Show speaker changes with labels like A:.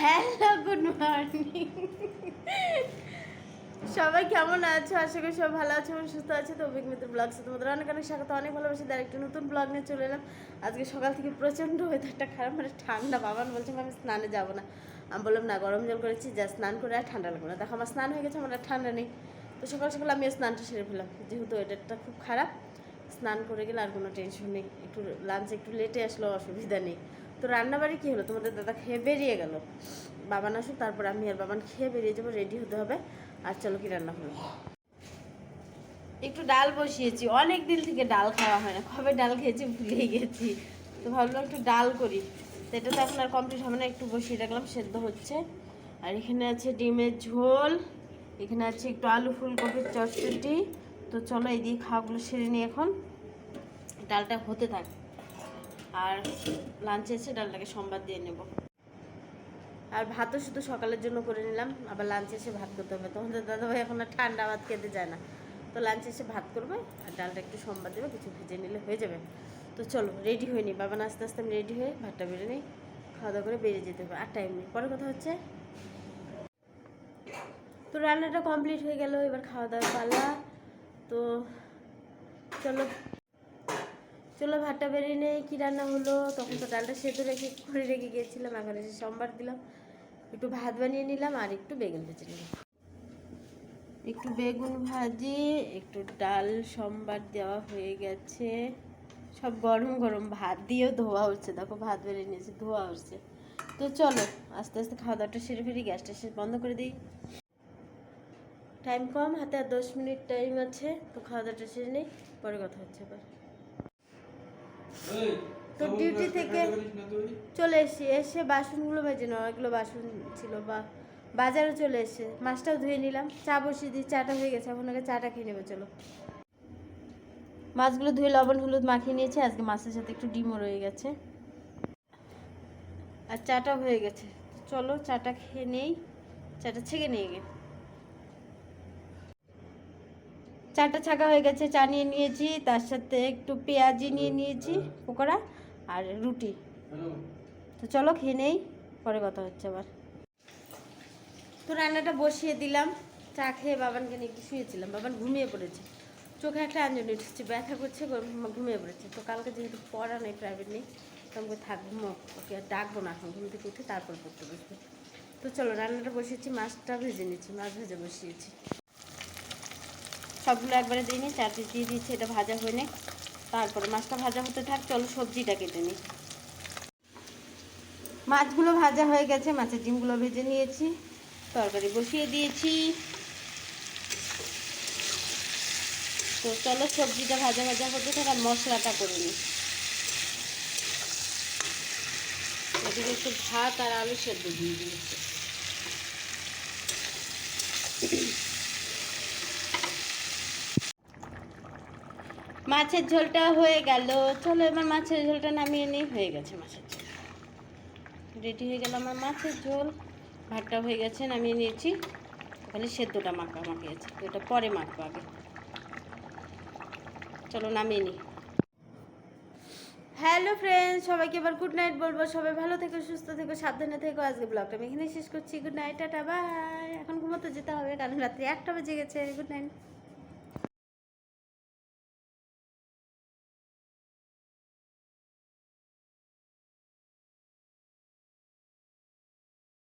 A: Hello good morning সবাই কেমন আছো? আশা করি সবাই ভালো আছো এবং সুস্থ আছে। তো অভিজ্ঞতা ব্লগসে তোমাদের অনেক অনেক স্বাগত, অনেক ভালোবাসি। তার একটা নতুন ব্লগ নিয়ে চলে এলাম। আজকে সকাল থেকে প্রচণ্ড ওয়েদারটা খারাপ মানে ঠান্ডা। বাবান বলছে, আমি স্নানে যাব না। আমি বললাম, না, গরম জল করেছি, যা স্নান করে আর ঠান্ডা লাগবে না। দেখো, আমার স্নান হয়ে গেছে, আমার আর ঠান্ডা নেই। তো সকাল সকাল আমি স্নানটা সেরে ফেলাম যেহেতু ওয়েদারটা খুব খারাপ, স্নান করে গেলে আর কোনো টেনশন নেই। একটু লাঞ্চ একটু লেটে আসলেও অসুবিধা নেই। তো রান্নাবাড়ি কী হলো? তোমাদের দাদা খেয়ে বেরিয়ে গেল। বাবান আসুক, তারপর আমি আর বাবান খেয়ে বেরিয়ে যাব রেডি হতে হবে। আর চলো কি রান্না হলো? একটু ডাল বসিয়েছি। অনেক দিন থেকে ডাল খাওয়া হয় না। কবে ডাল খেয়েছি ভুলেই গেছি। তো ভাবলাম একটু ডাল করি। তো এটা তো এখন আর কমপ্লিট হবে না, একটু বসিয়ে রাখলাম, সেদ্ধ হচ্ছে। আর এখানে আছে ডিমের ঝোল। এখানে আছে একটু আলু ফুলকপির চটচটি তো চলো এই দিয়ে খাওয়াগুলো সেরে নিই এখন। ডালটা হতে থাক। আর লাঞ্চে এসে ডালটাকে সোমবার দিয়ে নেব। আর ভাতও শুধু সকালের জন্য করে নিলাম, আবার লাঞ্চে এসে ভাত করতে হবে। তখন তো দাদাভাই এখন আর ঠান্ডা ভাত খেতে যায় না। তো লাঞ্চে এসে ভাত করবে, আর ডালটা একটু সোমবার দেবে, কিছু ভেজে নিলে হয়ে যাবে। তো চলো রেডি হয়ে নি। বাবা আস্তে আস্তে আমি রেডি হয়ে ভাতটা বেড়ে নিই, খাওয়া দাওয়া করে বেরিয়ে যেতে হবে। আর টাইম নেই। পরে কথা হচ্ছে, তো রান্নাটা কমপ্লিট হয়ে গেল, এবার খাওয়া দাওয়া পালা। তো চলো চলো ভাতটা বেরিয়ে নেই, কী রান্না হলো? তখন তো ডালটা সেদ্ধ রেখে করে রেখে গিয়েছিলাম, এখন এসে সোমবার দিলাম। একটু ভাত বানিয়ে নিলাম আর একটু বেগুন ভেজে নিলাম একটু বেগুন ভাজি, একটু ডাল সোমবার দেওয়া হয়ে গেছে। সব গরম গরম ভাত দিয়েও ধোয়া হচ্ছে, দেখো ভাত বেরিয়ে নিয়েছে, ধোয়া হচ্ছে। তো চলো, আস্তে আস্তে খাওয়া দাওয়াটা সেরে ফেরি গ্যাসটা সে বন্ধ করে দিই। টাইম কম, হাতে আর দশ মিনিট টাইম আছে, তো খাওয়া দাওয়াটা সেরে নেই, পরে কথা হচ্ছে আবার। তো ডিউটি থেকে চলে এসে এসে বাসনগুলো মেজে নেওয়া এগুলো বাসন ছিল বা বাজারে চলে এসে। মাছটাও ধুয়ে নিলাম চা বসিয়ে দিই চাটা হয়ে গেছে এখন আগে চাটা খেয়ে নেবে চলো। মাছগুলো ধুয়ে লবণ হলুদ মাখিয়ে নিয়েছে আজকে মাছের সাথে একটু ডিমও রয়ে গেছে। আর চাটাও হয়ে গেছে। চলো চাটা খেয়ে নেই চাটা ছেঁকে নিয়ে গে চাটা ছাকা হয়ে গেছে, চা নিয়ে নিয়েছি, তার সাথে একটু পেঁয়াজি নিয়ে নিয়েছি, পকোড়া আর রুটি। তো চলো খেয়ে নেই, পরে কথা হচ্ছে আবার। তো রান্নাটা বসিয়ে দিলাম, চা খেয়ে বাবানকে নিয়ে একটু শুয়েছিলাম, বাবান ঘুমিয়ে পড়েছে। চোখে একটা আঞ্জলি উঠেছে, ব্যথা করছে ঘুমিয়ে পড়েছে। তো কালকে যেহেতু পড়া নেই প্রাইভেট নেই, তো আমাকে থাক ওকে আর ডাকবো না এখন, ঘুম থেকে উঠে তারপর পড়তে বসবে। তো চলো, রান্নাটা বসিয়েছি, মাছটা ভেজে নিচ্ছি, মাছ ভেজে বসিয়েছি। সবগুলো একবারে দিয়ে নিই, চার দিয়ে দিয়েছি এটা ভাজা হয়ে নে তারপরে মাছটা ভাজা হতে থাক, চলো সবজিটা কেটে নিই। মাছগুলো ভাজা হয়ে গেছে, মাছের ডিমগুলো ভেজে নিয়েছি, তরকারি বসিয়ে দিয়েছি। তো চলো সবজিটা ভাজা ভাজা হতে থাক আর মশলাটা করে নিই। এদিকে একটু ভাত আর আলু সেদ্ধ দিয়ে দিয়েছি। মাছের ঝোলটা হয়ে গেল। চলো এবার মাছের ঝোলটা নামিয়ে নিই, হয়ে গেছে মাছের ঝোল। রেডি হয়ে গেল আমার মাছের ঝোল। ভাতটা হয়ে গেছে, নামিয়ে নিয়েছি। খালি সেদ্ধটা মাখা, মাখিয়েছি। এটা পরে মাখবো আগে। চলো নামিয়ে নিই। হ্যালো ফ্রেন্ডস সবাইকে এবার গুড নাইট বলব। সবাই ভালো থেকো, সুস্থ থেকো, সাবধানে থেকো। আজকে ব্লগটা আমি এখানে শেষ করছি। গুড নাইট টাটা বাই এখন ঘুমোতে যেতে হবে, কারণ রাত্রি একটা বেজে গেছে। Good night